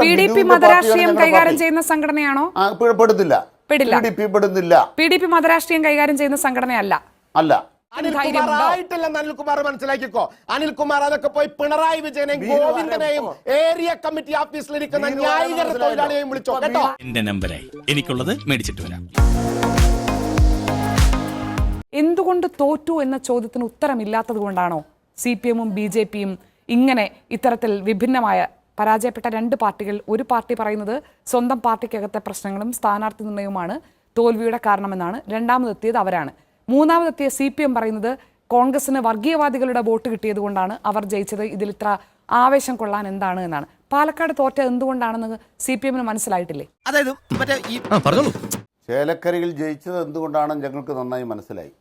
P D P മതരാഷ്ട്രീയം കൈകാര്യം ചെയ്യുന്ന സംഘടനയാണോ? പെടുന്നില്ല. പെടില്ല. പി ഡി പെടുന്നില്ല. പി ഡി പി മതരാഷ്ട്രീയം കൈകാര്യം ചെയ്യുന്ന സംഘടനയല്ല. അല്ല? ആയിട്ടില്ലെന്ന് അനിൽകുമാർ മനസ്സിലാക്കിക്കോ. അനിൽകുമാർ അതൊക്കെ പോയി പിണറായി വിജയനെയും ഗോവിന്ദനെയും ഏരിയ കമ്മിറ്റി ഓഫീസിലിരിക്കുന്ന ന്യായീകരണ തൊഴിലാളിയെയും വിളിച്ചോ? കേട്ടോ? എന്റെ നമ്പരായി. എനിക്കുള്ളത് മേടിച്ചിട്ട് വരാം. എന്തുകൊണ്ട് തോറ്റു എന്ന ചോദ്യത്തിന് ഉത്തരമില്ലാത്തത് കൊണ്ടാണോ സി പി എമ്മും ബി ജെ പിയും ഇങ്ങനെ ഇത്തരത്തിൽ വിഭിന്നമായ പരാജയപ്പെട്ട രണ്ട് പാർട്ടികൾ ഒരു പാർട്ടി പറയുന്നത് സ്വന്തം പാർട്ടിക്കകത്തെ പ്രശ്നങ്ങളും സ്ഥാനാർത്ഥി നിർണയവുമാണ് തോൽവിയുടെ കാരണമെന്നാണ്. രണ്ടാമതെത്തിയത് അവരാണ്. മൂന്നാമതെത്തിയ സി പി എം പറയുന്നത് കോൺഗ്രസിന് വർഗീയവാദികളുടെ വോട്ട് കിട്ടിയതുകൊണ്ടാണ് അവർ ജയിച്ചത് ഇതിൽ ഇത്ര ആവേശം കൊള്ളാൻ എന്താണ് എന്നാണ്. പാലക്കാട് തോറ്റത് എന്തുകൊണ്ടാണെന്ന് സി പി എമ്മിന് മനസ്സിലായിട്ടില്ലേ? അതായത് ചേലക്കരയിൽ ജയിച്ചത് എന്തുകൊണ്ടാണെന്ന് ഞങ്ങൾക്ക് നന്നായി മനസ്സിലായി.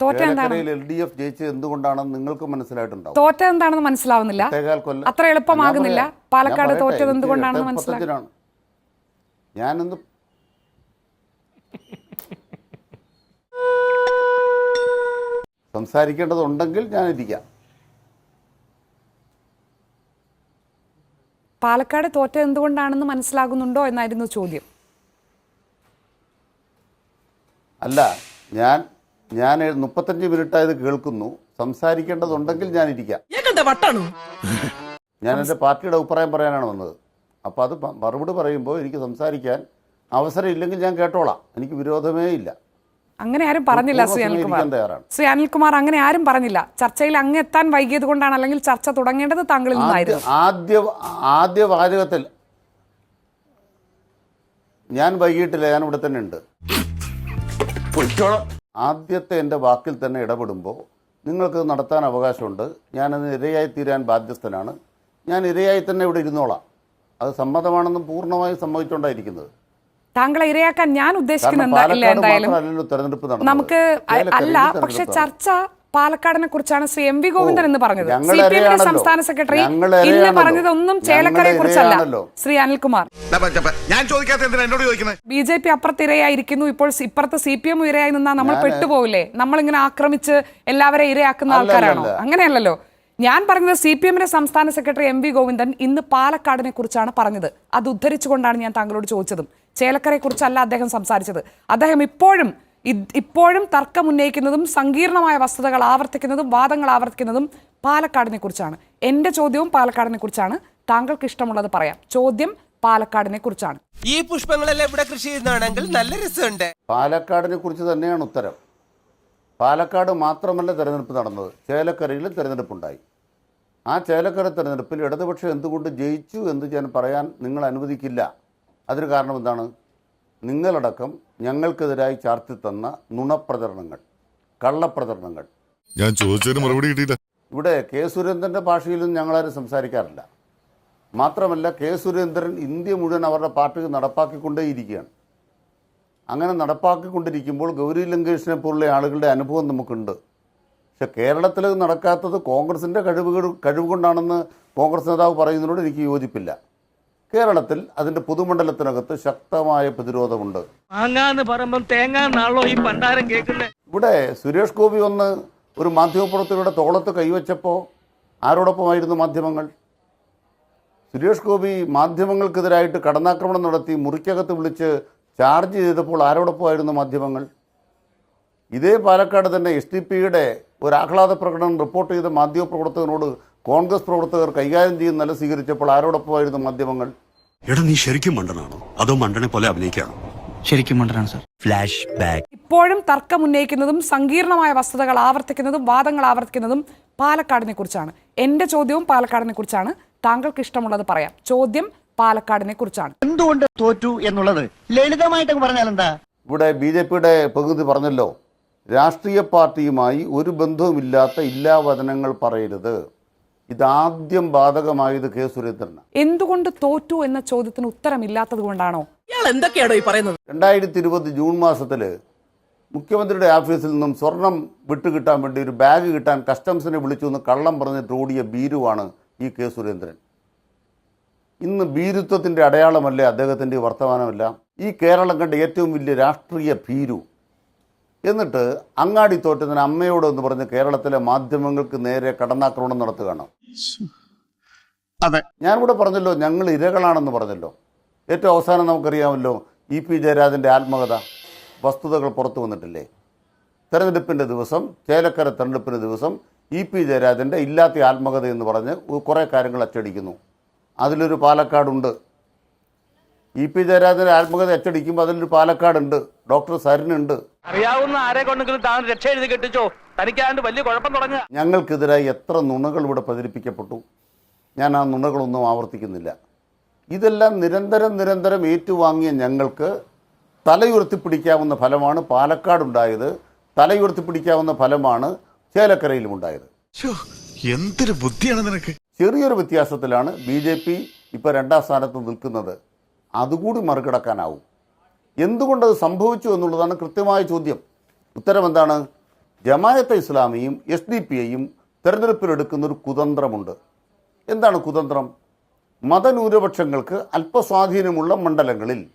തോറ്റ എന്താണെന്ന് മനസ്സിലാവുന്നില്ല. അത്ര എളുപ്പമാകുന്നില്ല. പാലക്കാട്. തോറ്റത് എന്തുകൊണ്ടാണെന്ന് മനസ്സിലാവും ഞാനൊന്ന് സംസാരിക്കേണ്ടതുണ്ടെങ്കിൽ ഞാൻ ഇരിക്കാം പാലക്കാട് തോറ്റ എന്തുകൊണ്ടാണെന്ന് മനസ്സിലാകുന്നുണ്ടോ എന്നായിരുന്നു ചോദ്യം. അല്ല ഞാൻ ഞാൻ മുപ്പത്തഞ്ച് മിനിറ്റായത് കേൾക്കുന്നു. സംസാരിക്കേണ്ടതുണ്ടെങ്കിൽ ഞാൻ ഇരിക്കാം ഞാൻ എന്റെ പാർട്ടിയുടെ അഭിപ്രായം പറയാനാണ് വന്നത്. അപ്പോൾ അത് മറുപടി പറയുമ്പോൾ എനിക്ക് സംസാരിക്കാൻ അവസരം ഇല്ലെങ്കിൽ ഞാൻ കേട്ടോളാം. എനിക്ക് വിരോധമേ ഇല്ല. അങ്ങനെ ആരും പറഞ്ഞില്ല ശ്രീ അനിൽകുമാർ. ശ്രീ അനിൽകുമാർ അങ്ങനെ ആരും പറഞ്ഞില്ല. ചർച്ചയിൽ അങ്ങ് എത്താൻ വൈകിയത് കൊണ്ടാണ് അല്ലെങ്കിൽ ചർച്ച തുടങ്ങേണ്ടത് താങ്കളിൽ നിന്നായിരുന്നു. ആദ്യ ആദ്യ വാചകത്തിൽ ഞാൻ വൈകിട്ടില്ല ഞാൻ ഇവിടെ തന്നെ ഉണ്ട്. ആദ്യത്തെ എന്റെ വാക്കിൽ തന്നെ ഇടപെടുമ്പോൾ നിങ്ങൾക്ക് നടത്താൻ അവകാശമുണ്ട്. ഞാനത് ഇരയായി തീരാൻ ബാധ്യസ്ഥനാണ്. ഞാൻ ഇരയായി തന്നെ ഇവിടെ ഇരുന്നോളാം. അത് സമ്മതമാണെന്നും പൂർണമായും സമ്മതിച്ചുകൊണ്ടായിരിക്കുന്നത്. താങ്കളെ ഇരയാക്കാൻ ഞാൻ ഉദ്ദേശിക്കുന്നത് എന്തായാലും നമുക്ക് അല്ല പക്ഷെ ചർച്ച പാലക്കാടിനെ കുറിച്ചാണ് ശ്രീ എം വി ഗോവിന്ദൻ എന്ന് പറഞ്ഞത്. ഞങ്ങൾ സി പി എമ്മിന്റെ സംസ്ഥാന സെക്രട്ടറി ഇന്ന് പറഞ്ഞതൊന്നും പറഞ്ഞത് ഒന്നും ചേലക്കരയെ കുറിച്ചല്ല ശ്രീ അനിൽകുമാർ. ഞാൻ ചോദിക്കാത്ത എന്തിനാ എന്നോട് ചോദിക്കുന്നത് ബി ജെ പി അപ്പുറത്ത് ഇരയായിരിക്കുന്നു ഇപ്പോൾ ഇപ്പുറത്ത് സി പി എം ഇരയായി നിന്നാൽ നമ്മൾ പെട്ടുപോകില്ലേ നമ്മളിങ്ങനെ ആക്രമിച്ച് എല്ലാവരെ ഇരയാക്കുന്ന ആൾക്കാരാണോ. അങ്ങനെയല്ലല്ലോ. ഞാൻ പറഞ്ഞത് സി പി എമ്മിന്റെ സംസ്ഥാന സെക്രട്ടറി എം വി ഗോവിന്ദൻ ഇന്ന് പാലക്കാടിനെ കുറിച്ചാണ് പറഞ്ഞത്. അത് ഉദ്ധരിച്ചുകൊണ്ടാണ് ഞാൻ താങ്കളോട് ചോദിച്ചതും. ചേലക്കരയെ കുറിച്ചല്ല അദ്ദേഹം സംസാരിച്ചത്. അദ്ദേഹം ഇപ്പോഴും ഇപ്പോഴും തർക്കം ഉന്നയിക്കുന്നതും സങ്കീർണമായ വസ്തുതകൾ ആവർത്തിക്കുന്നതും വാദങ്ങൾ ആവർത്തിക്കുന്നതും പാലക്കാടിനെ കുറിച്ചാണ്. എന്റെ ചോദ്യവും പാലക്കാടിനെ കുറിച്ചാണ്. താങ്കൾക്ക് ഇഷ്ടമുള്ളത് പറയാം. ചോദ്യം പാലക്കാടിനെ കുറിച്ചാണ്. ഈ പുഷ്പങ്ങളെല്ലാം ഇവിടെ കൃഷി ചെയ്യുന്നതാണെങ്കിൽ നല്ല രസമുണ്ട്. പാലക്കാടിനെ കുറിച്ച് തന്നെയാണ് ഉത്തരം. പാലക്കാട് മാത്രമല്ല തെരഞ്ഞെടുപ്പ് നടന്നത്. ചേലക്കരയിലും തെരഞ്ഞെടുപ്പുണ്ടായി. ആ ചേലക്കര തെരഞ്ഞെടുപ്പിൽ ഇടതുപക്ഷം എന്തുകൊണ്ട് ജയിച്ചു എന്ന് ഞാൻ പറയാൻ നിങ്ങൾ അനുവദിക്കില്ല. അതിന് കാരണം എന്താണ്? നിങ്ങളടക്കം ഞങ്ങൾക്കെതിരായി ചാർത്തി തന്ന നുണപ്രചരണങ്ങൾ കള്ളപ്രചരണങ്ങൾ. ഞാൻ ചോദിച്ചതിന് മറുപടി കിട്ടിയില്ല. ഇവിടെ കെ സുരേന്ദ്രന്റെ ഭാഷയിലൊന്നും ഞങ്ങളാരും സംസാരിക്കാറില്ല. മാത്രമല്ല കെ സുരേന്ദ്രൻ ഇന്ത്യ മുഴുവൻ അവരുടെ പാർട്ടി നടപ്പാക്കിക്കൊണ്ടേയിരിക്കുകയാണ് അങ്ങനെ നടപ്പാക്കിക്കൊണ്ടിരിക്കുമ്പോൾ ഗൗരി ലങ്കേഷിനെ പോലുള്ള ആളുകളുടെ അനുഭവം നമുക്കുണ്ട്. പക്ഷെ കേരളത്തിൽ നടക്കാത്തത് കോൺഗ്രസിന്റെ കഴിവുകൾ കഴിവ് കൊണ്ടാണെന്ന് കോൺഗ്രസ് നേതാവ് പറയുന്നതിനോട് എനിക്ക് യോജിപ്പില്ല. കേരളത്തിൽ അതിന്റെ പൊതുമണ്ഡലത്തിനകത്ത് ശക്തമായ പ്രതിരോധമുണ്ട്. ഇവിടെ സുരേഷ് ഗോപി ഒന്ന് ഒരു മാധ്യമപ്രവർത്തകരുടെ തോളത്ത് കൈവച്ചപ്പോൾ ആരോടൊപ്പമായിരുന്നു മാധ്യമങ്ങൾ? സുരേഷ് ഗോപി മാധ്യമങ്ങൾക്കെതിരായിട്ട് കടന്നാക്രമണം നടത്തി മുറിക്കകത്ത് വിളിച്ച് ചാർജ് ചെയ്തപ്പോൾ ആരോടൊപ്പമായിരുന്നു മാധ്യമങ്ങൾ? ഇതേ പാലക്കാട് തന്നെ എസ് ഡി പിയുടെ ഒരു ആഹ്ലാദ പ്രകടനം റിപ്പോർട്ട് ചെയ്ത മാധ്യമപ്രവർത്തകനോട് കോൺഗ്രസ് പ്രവർത്തകർ കൈകാര്യം ചെയ്യുന്ന നില സ്വീകരിച്ചപ്പോൾ ആരോടൊപ്പമായിരുന്നു മാധ്യമങ്ങൾ? എടാ നീ ശരിക്കും മണ്ടനാണോ? അതോ മണ്ടനെ പോലെ അഭിനയിക്കാണോ? ശരിക്കും മണ്ടനാണ് സാർ. ഫ്ലാഷ് ബാക്ക് ഇപ്പോഴും തർക്കം ഉന്നയിക്കുന്നതും സങ്കീർണമായ വസ്തുതകൾ ആവർത്തിക്കുന്നതും വാദങ്ങൾ ആവർത്തിക്കുന്നതും പാലക്കാടിനെ കുറിച്ചാണ്. എന്റെ ചോദ്യവും പാലക്കാടിനെ കുറിച്ചാണ്. താങ്കൾക്ക് ഇഷ്ടമുള്ളത് പറയാം. ചോദ്യം പാലക്കാടിനെ കുറിച്ചാണ്. എന്തുകൊണ്ട് തോറ്റു എന്നുള്ളത് ലളിതമായിട്ട് പറഞ്ഞാൽ എന്താ? ഇവിടെ ബി ജെ പിയുടെ പ്രകൃതി പറഞ്ഞല്ലോ. രാഷ്ട്രീയ പാർട്ടിയുമായി ഒരു ബന്ധവുമില്ലാത്ത ഇല്ലാവചനങ്ങൾ പറയരുത്. ഇതാദ്യം ബാധകമായത് കെ സുരേന്ദ്രനാണ്. എന്തുകൊണ്ട് തോറ്റു എന്ന ചോദ്യത്തിന് ഉത്തരമില്ലാത്തത് കൊണ്ടാണോ? ഇയാൾ എന്തൊക്കെയാണോ ഈ പറയുന്നത്? രണ്ടായിരത്തി ഇരുപത് ജൂൺ മാസത്തിൽ മുഖ്യമന്ത്രിയുടെ ഓഫീസിൽ നിന്നും സ്വർണം വിട്ടുകിട്ടാൻ വേണ്ടി ഒരു ബാഗ് കിട്ടാൻ കസ്റ്റംസിനെ വിളിച്ചു എന്ന് കള്ളം പറഞ്ഞിട്ട് ഓടിയ ബീരുവാണ് ഈ കെ സുരേന്ദ്രൻ. ഇന്ന് ഭീരുത്വത്തിന്റെ അടയാളമല്ലേ അദ്ദേഹത്തിന്റെ വർത്തമാനമല്ല? ഈ കേരളം കണ്ട ഏറ്റവും വലിയ രാഷ്ട്രീയ ഭീരു. എന്നിട്ട് അങ്ങാടി തോറ്റതിന് അമ്മയോട് എന്ന് പറഞ്ഞ് കേരളത്തിലെ മാധ്യമങ്ങൾക്ക് നേരെ കടന്നാക്രമണം നടത്തുകയാണ്. അതെ. ഞാൻ കൂടെ പറഞ്ഞല്ലോ ഞങ്ങൾ ഇരകളാണെന്ന് പറഞ്ഞല്ലോ. ഏറ്റവും അവസാനം നമുക്കറിയാമല്ലോ ഇ പി ജയരാജന്റെ ആത്മകഥ വസ്തുതകൾ പുറത്തു വന്നിട്ടില്ലേ? തെരഞ്ഞെടുപ്പിന്റെ ദിവസം ചേലക്കര തെരഞ്ഞെടുപ്പിന്റെ ദിവസം ഇ പി ജയരാജന്റെ ഇല്ലാത്ത ആത്മകഥ എന്ന് പറഞ്ഞ് കുറേ കാര്യങ്ങൾ അച്ചടിക്കുന്നു. അതിലൊരു പാലക്കാടുണ്ട്. ഇ പി ജയരാജന്റെ ആത്മകഥ അച്ചടിക്കുമ്പോൾ അതിലൊരു പാലക്കാടുണ്ട്. ഡോക്ടർ സരിനുണ്ട്. അറിയാവുന്ന ആരെ കൊണ്ടെങ്കിലും താൻ രക്ഷ എഴുതി കെട്ടിച്ചോ? തനിക്കാണ്ട് വലിയ കുഴപ്പം തുടങ്ങുക. ഞങ്ങൾക്കെതിരായി എത്ര നുണകൾ ഇവിടെ പ്രചരിപ്പിക്കപ്പെട്ടു? ഞാൻ ആ നുണകളൊന്നും ആവർത്തിക്കുന്നില്ല. ഇതെല്ലാം നിരന്തരം നിരന്തരം ഏറ്റുവാങ്ങിയ ഞങ്ങൾക്ക് തലയുയർത്തിപ്പിടിക്കാവുന്ന ഫലമാണ് പാലക്കാടുണ്ടായത്. തലയുയർത്തിപ്പിടിക്കാവുന്ന ഫലമാണ് ചേലക്കരയിലും ഉണ്ടായത് എന്തൊരു ബുദ്ധിയാണ് നിനക്ക്? ചെറിയൊരു വ്യത്യാസത്തിലാണ് ബി ജെ പി ഇപ്പോൾ രണ്ടാം സ്ഥാനത്ത് നിൽക്കുന്നത്. അതുകൂടി മറികടക്കാനാവും. എന്തുകൊണ്ടത് സംഭവിച്ചു എന്നുള്ളതാണ് കൃത്യമായ ചോദ്യം. ഉത്തരം എന്താണ്? ജമായത്തെ ഇസ്ലാമിയും എസ് ഡി പി ഐയും തെരഞ്ഞെടുപ്പിലെടുക്കുന്ന ഒരു കുതന്ത്രമുണ്ട്. എന്താണ് കുതന്ത്രം? മതന്യൂനപക്ഷങ്ങൾക്ക് അല്പസ്വാധീനമുള്ള മണ്ഡലങ്ങളിൽ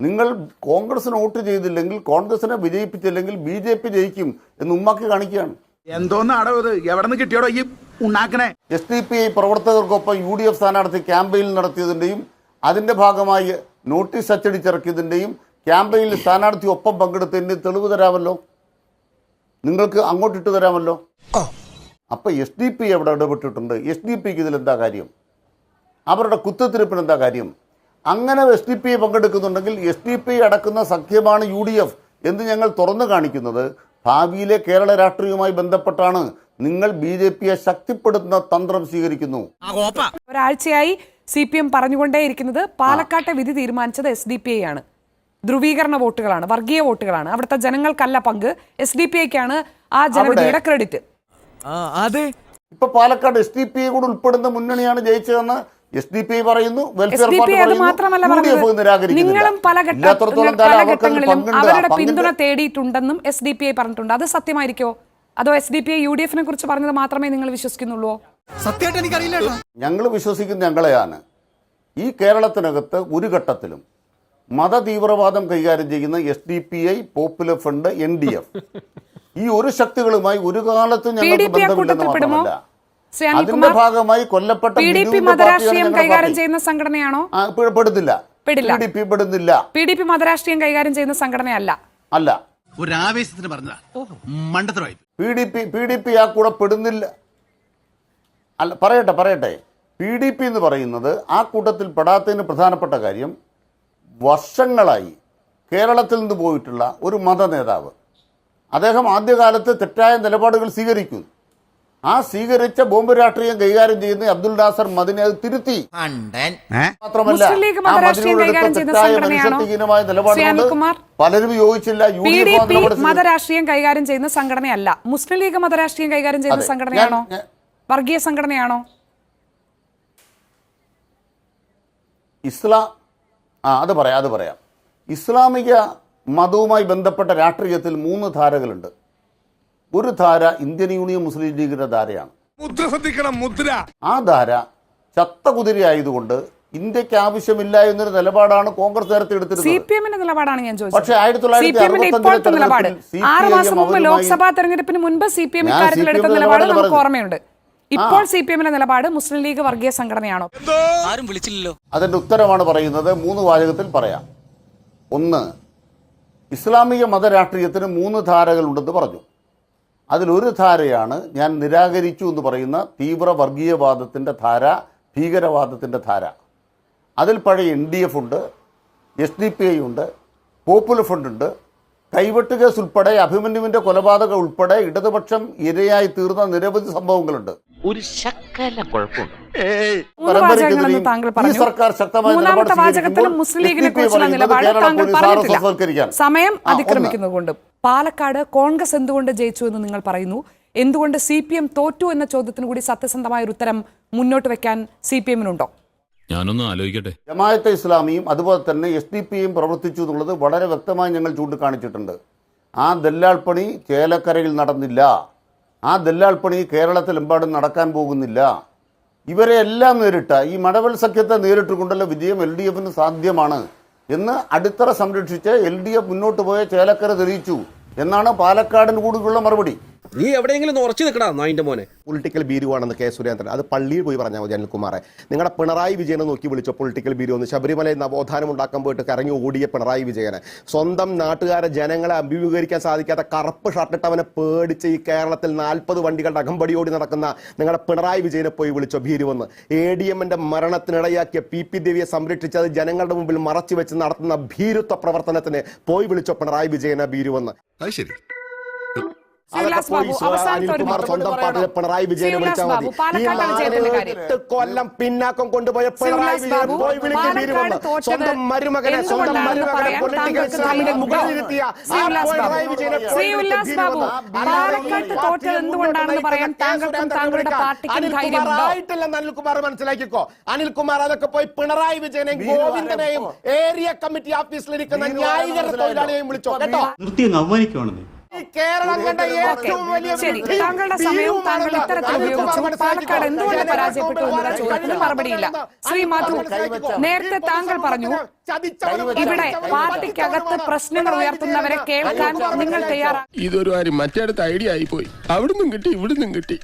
നിങ്ങൾ കോൺഗ്രസിന് വോട്ട് ചെയ്തില്ലെങ്കിൽ കോൺഗ്രസിനെ വിജയിപ്പിച്ചില്ലെങ്കിൽ ബി ജെ പി ജയിക്കും എന്ന് ഉമ്മാക്കി കാണിക്കുകയാണ്. എന്തോന്നാടോ ഇത്. എവിടെ നിന്ന് കിട്ടിയോടോ ഈ ഉണ്ടാക്കണേ എസ് ഡി പി ഐ പ്രവർത്തകർക്കൊപ്പം യു ഡി എഫ് സ്ഥാനാർത്ഥി ക്യാമ്പയിൻ നടത്തിയതിന്റെയും അതിന്റെ ഭാഗമായി നോട്ടീസ് അച്ചടിച്ചിറക്കിയതിന്റെയും ക്യാമ്പയിനിൽ സ്ഥാനാർത്ഥി ഒപ്പം പങ്കെടുത്തതിന്റെയും തെളിവ് തരാമല്ലോ. നിങ്ങൾക്ക് അങ്ങോട്ടിട്ട് തരാമല്ലോ. അപ്പോൾ എസ് ഡി പി അവിടെ ഇടപെട്ടിട്ടുണ്ട്. എസ് ഡി പിക്ക് ഇതിൽ എന്താ കാര്യം? അവരുടെ കുത്തത്തിരിപ്പിന് എന്താ കാര്യം? അങ്ങനെ എസ് ഡി പി പങ്കെടുക്കുന്നുണ്ടെങ്കിൽ എസ് ഡി പി അടക്കുന്ന സഖ്യമാണ് യു ഡി എഫ് എന്ന് ഞങ്ങൾ തുറന്നു കാണിക്കുന്നത്. ഭാവിയിലെ കേരള രാഷ്ട്രീയവുമായി ബന്ധപ്പെട്ടാണ് നിങ്ങൾ ബി ജെ പിയെ ശക്തിപ്പെടുത്തുന്ന തന്ത്രം സ്വീകരിക്കുന്നു. ഒരാഴ്ചയായി സി പി എം പറഞ്ഞുകൊണ്ടേയിരിക്കുന്നത് പാലക്കാട്ടെ വിധി തീരുമാനിച്ചത് എസ് ഡി പി ഐ ആണ്. ധ്രുവീകരണ വോട്ടുകളാണ് വർഗീയ വോട്ടുകളാണ്. അവിടുത്തെ ജനങ്ങൾക്കല്ല പങ്ക്. എസ് ഡി പി ഐക്കാണ് ആ ജനവിധിയുടെ ക്രെഡിറ്റ്. ഇപ്പൊ Palakkad S D P I കൂടെ ഉൾപ്പെടുന്ന മുന്നണിയാണ് ജയിച്ചതെന്ന് എസ് ഡി പി പറയുന്നു വെൽഫെയർ ഡി പാർട്ടി പറയുന്നു നിങ്ങളും പല ഘട്ടങ്ങളിലും അവരുടെ പിന്തുണ തേടിയിട്ടുണ്ടെന്നും എസ് ഡി പി ഐ പറഞ്ഞിട്ടുണ്ട്. അത് സത്യമായിരിക്കോ? അതോ S D P I U D എഫിനെ കുറിച്ച് പറഞ്ഞത് മാത്രമേ നിങ്ങൾ വിശ്വസിക്കുന്നുള്ളൂ? സത്യമായിട്ട് എനിക്കറിയില്ല ഞങ്ങൾ വിശ്വസിക്കുന്ന ഞങ്ങളെയാണ്. ഈ കേരളത്തിനകത്ത് ഒരു ഘട്ടത്തിലും മത തീവ്രവാദം കൈകാര്യം ചെയ്യുന്ന S D P I popular front N D F ഈ ഒരു ശക്തികളുമായി ഒരു കാലത്തും ഞങ്ങൾക്ക് ബന്ധമില്ലെന്ന് മാത്രമല്ല. അതിന്റെ ഭാഗമായി കൊല്ലപ്പെട്ട കൈകാര്യം ചെയ്യുന്ന സംഘടനയാണോ? പെടുന്നില്ല. പെടുന്നില്ല. പി ഡി പി മതരാഷ്ട്രീയം കൈകാര്യം ചെയ്യുന്ന സംഘടനയല്ല. അല്ല. ഒരു ആവേശത്തിന് പറഞ്ഞതാ. മണ്ടത്തരമായി P D P P D P ആ കൂടെ പെടുന്നില്ല. അല്ല പറയട്ടെ പറയട്ടെ. പി ഡി പി എന്ന് പറയുന്നത് ആ കൂട്ടത്തിൽ പെടാത്തതിന് പ്രധാനപ്പെട്ട കാര്യം വർഷങ്ങളായി കേരളത്തിൽ നിന്ന് പോയിട്ടുള്ള ഒരു മത നേതാവ് അദ്ദേഹം ആദ്യകാലത്ത് തെറ്റായ നിലപാടുകൾ സ്വീകരിക്കും ആ സ്വീകരിച്ച ബോംബ് രാഷ്ട്രീയം കൈകാര്യം ചെയ്യുന്ന അബ്ദുൽ നാസർ മദിനെ അത് തിരുത്തി. മാത്രമല്ല മുസ്ലിം ലീഗ് ആ മദിനോട് കൈകാര്യം ചെയ്യുന്ന തെറ്റായ സംഘടനയാണോ? മനുഷ്യത്വഹീനമായ നിലപാടുകൊണ്ട് പലരും യോജിച്ചില്ല. മതരാഷ്ട്രീയം കൈകാര്യം ചെയ്യുന്ന സംഘടനയല്ല. മുസ്ലിം ലീഗ് മതരാഷ്ട്രീയം കൈകാര്യം ചെയ്യുന്ന സംഘടനയാണോ? വർഗീയ സംഘടനയാണോ? ഇസ്ലാം ആ അത് പറയാം അത് പറയാം. ഇസ്ലാമിക മതവുമായി ബന്ധപ്പെട്ട രാഷ്ട്രീയത്തിൽ മൂന്ന് ധാരകളുണ്ട്. ഒരു ധാര ഇന്ത്യൻ യൂണിയൻ മുസ്ലിം ലീഗിന്റെ ധാരയാണ്. മുദ്ര ശ്രദ്ധിക്കണം മുദ്ര. ആ ധാര ചത്ത കുതിരയായതുകൊണ്ട് ഇന്ത്യയ്ക്ക് ആവശ്യമില്ല എന്നൊരു നിലപാടാണ് കോൺഗ്രസ് നേരത്തെ എടുത്തിട്ടുണ്ട് എടുത്തിരുന്നത് പി ഞാൻ ചോദിച്ചത്. പക്ഷേ ആയിരത്തി തൊള്ളായിരത്തി സി പി എമ്മിന്റെ അറുപത്തഞ്ചിലെ ഇപ്പോഴത്തെ നിലപാട്. തെരഞ്ഞെടുപ്പിൽ ആറ് മാസം മുമ്പ് ലോക്സഭാ തെരഞ്ഞെടുപ്പിന് മുൻപ് സി പി എം ഞാൻ ഇക്കാര്യത്തിൽ CPM എടുത്ത നിലപാട് നമുക്ക് ഓർമ്മയുണ്ട്. ഇപ്പോൾ സി പി എമ്മിന്റെ നിലപാട് മുസ്ലിം ലീഗ് വർഗീയ സംഘടനയാണോ? ആരും വിളിച്ചില്ലല്ലോ. അതിന്റെ ഉത്തരമാണ് പറയുന്നത് മൂന്ന് വാചകത്തിൽ പറയാം. ഒന്ന് ഇസ്ലാമിക മതരാഷ്ട്രീയത്തിന് മൂന്ന് ധാരകളുണ്ടെന്ന് പറഞ്ഞു. അതിലൊരു ധാരയാണ് ഞാൻ നിരാകരിച്ചു എന്ന് പറയുന്ന തീവ്ര വർഗീയവാദത്തിന്റെ ധാര ഭീകരവാദത്തിന്റെ ധാര. അതിൽ പഴയ എൻ ഡി എഫ് ഉണ്ട് എസ് ഡി പി ഐ ഉണ്ട് പോപ്പുലർ ഫ്രണ്ട് ഉണ്ട്. കൈവെട്ട് കേസ് ഉൾപ്പെടെ അഭിമന്യുവിന്റെ കൊലപാതകം ഉൾപ്പെടെ ഇടതുപക്ഷം ഇരയായി തീർന്ന നിരവധി സംഭവങ്ങളുണ്ട്. ഒരു ഈ സർക്കാർ ശക്തമായ നിലപാട് സ്വീകരിക്കുമ്പോൾ. സമയം. അതിക്രമിക്കുന്നതുകൊണ്ട്. പാലക്കാട് കോൺഗ്രസ് എന്തുകൊണ്ട് ജയിച്ചു എന്ന് നിങ്ങൾ പറയുന്നു? എന്തുകൊണ്ട് സി പി എം തോറ്റു എന്ന ചോദ്യത്തിന് കൂടി സത്യസന്ധമായ ഒരു ഉത്തരം മുന്നോട്ട് വെക്കാൻ സി പി എമ്മിനുണ്ടോ? ഞാനൊന്ന് ആലോചിക്കട്ടെ. ജമായത്തെ ഇസ്ലാമിയും അതുപോലെ തന്നെ എസ് ഡി പിയും പ്രവർത്തിച്ചു എന്നുള്ളത് വളരെ വ്യക്തമായി ഞങ്ങൾ ചൂണ്ടിക്കാണിച്ചിട്ടുണ്ട്. ആ ദല്ലാൾ പണി ചേലക്കരയിൽ നടന്നില്ല. ആ ദല്ലാൾ പണി കേരളത്തിലെമ്പാടും നടക്കാൻ പോകുന്നില്ല. ഇവരെ എല്ലാം നേരിട്ട ഈ മടവൽ സഖ്യത്തെ നേരിട്ടുകൊണ്ടുള്ള വിജയം എൽ ഡി എഫിന് സാധ്യമാണ്. എന്ന് അടിത്തറ സംരക്ഷിച്ച് എൽ ഡി എഫ് മുന്നോട്ട് പോയ ചേലക്കര തെളിയിച്ചു. എന്നാണ് പാലക്കാടിന് കൂടുതലുള്ള മറുപടി. നീ എവിടെയെങ്കിലും ഉറച്ചു നിൽക്കടാ നായിന്റെ മോനെ. പൊളിറ്റിക്കൽ ബീരുവാണെന്ന് കെ സുരേന്ദ്രൻ. അത് പള്ളിയിൽ പോയി പറഞ്ഞാൽ മതി അനിൽകുമാറെ. നിങ്ങളുടെ പിണറായി വിജയനെ നോക്കി വിളിച്ചോ പൊളിറ്റിക്കൽ ബീരു എന്ന് ശബരിമലയിൽ നവോത്ഥാനം ഉണ്ടാക്കാൻ പോയിട്ട് കറങ്ങി ഓടിയ പിണറായി വിജയനെ. സ്വന്തം നാട്ടുകാരെ ജനങ്ങളെ അഭിമുഖീകരിക്കാൻ സാധിക്കാത്ത കറുപ്പ് ഷർട്ടിട്ടവനെ പേടിച്ച് ഈ കേരളത്തിൽ നാൽപ്പത് വണ്ടികളുടെ അകമ്പടിയോടി നടക്കുന്ന നിങ്ങളുടെ പിണറായി വിജയനെ പോയി വിളിച്ചോ ഭീരുവെന്ന് എ ഡി എമ്മിന്റെ മരണത്തിനിടയാക്കിയ പി പി ദേവിയെ സംരക്ഷിച്ചത് ജനങ്ങളുടെ മുമ്പിൽ മറച്ചു വെച്ച് നടത്തുന്ന ഭീരുത്വ പ്രവർത്തനത്തിന് പോയി വിളിച്ചോ പിണറായി വിജയനെ ഭീരുവെന്ന് അത് ശരി. സ്വന്തം പാർട്ടിയിലെ പിണറായി വിജയനെ വിളിച്ചാൽ മതി. ബാബു, പാലക്കാട് വിജയത്തിന്റെ കാര്യം. എട്ട് കൊല്ലം പിന്നാക്കം കൊണ്ടുപോയ പിണറായി ശ്രീനിവാസ് വിജയൻ ബാബു, പോയി വിളിക്കും പാലക്കാട് സ്വന്തം മരുമകനെ സ്വന്തം പൊളിറ്റിക്കൽ ഇസ്ലാമിന്റെ മുകളിലിരുത്തിയ പിണറായി വിജയനെ അനിൽകുമാർ മനസ്സിലാക്കിക്കോ. അനിൽകുമാർ അതൊക്കെ പോയി പിണറായി വിജയനെയും ഗോവിന്ദനെയും ഏരിയ കമ്മിറ്റി ഓഫീസിലിരിക്കുന്ന ന്യായീകരണ തൊഴിലാളിയെയും വിളിച്ചോ. കേട്ടോ? നിർത്തി അങ്ങ് അവമാനിക്കുവാണെന്നേ. ഈ കേരളം കണ്ട ഏറ്റവും വലിയ താങ്കളുടെ സമയവും താങ്കൾ ഇത്തരത്തിൽ ഉപയോഗിച്ചു. പാലക്കാട് എന്തുകൊണ്ട് പരാജയപ്പെട്ടു എന്നുള്ള ചോദ്യത്തിന് മറുപടിയില്ല. ശ്രീ മാധു. നേരത്തെ താങ്കൾ പറഞ്ഞു ഇവിടെ പാർട്ടിക്കകത്ത് പ്രശ്നങ്ങൾ ഉയർത്തുന്നവരെ കേൾക്കാൻ നിങ്ങൾ. തയ്യാറാണ് ഇതൊരു കാര്യം മറ്റേടത്ത് ഐഡിയ ആയി പോയി അവിടുന്നും കിട്ടി ഇവിടുന്നും കിട്ടി.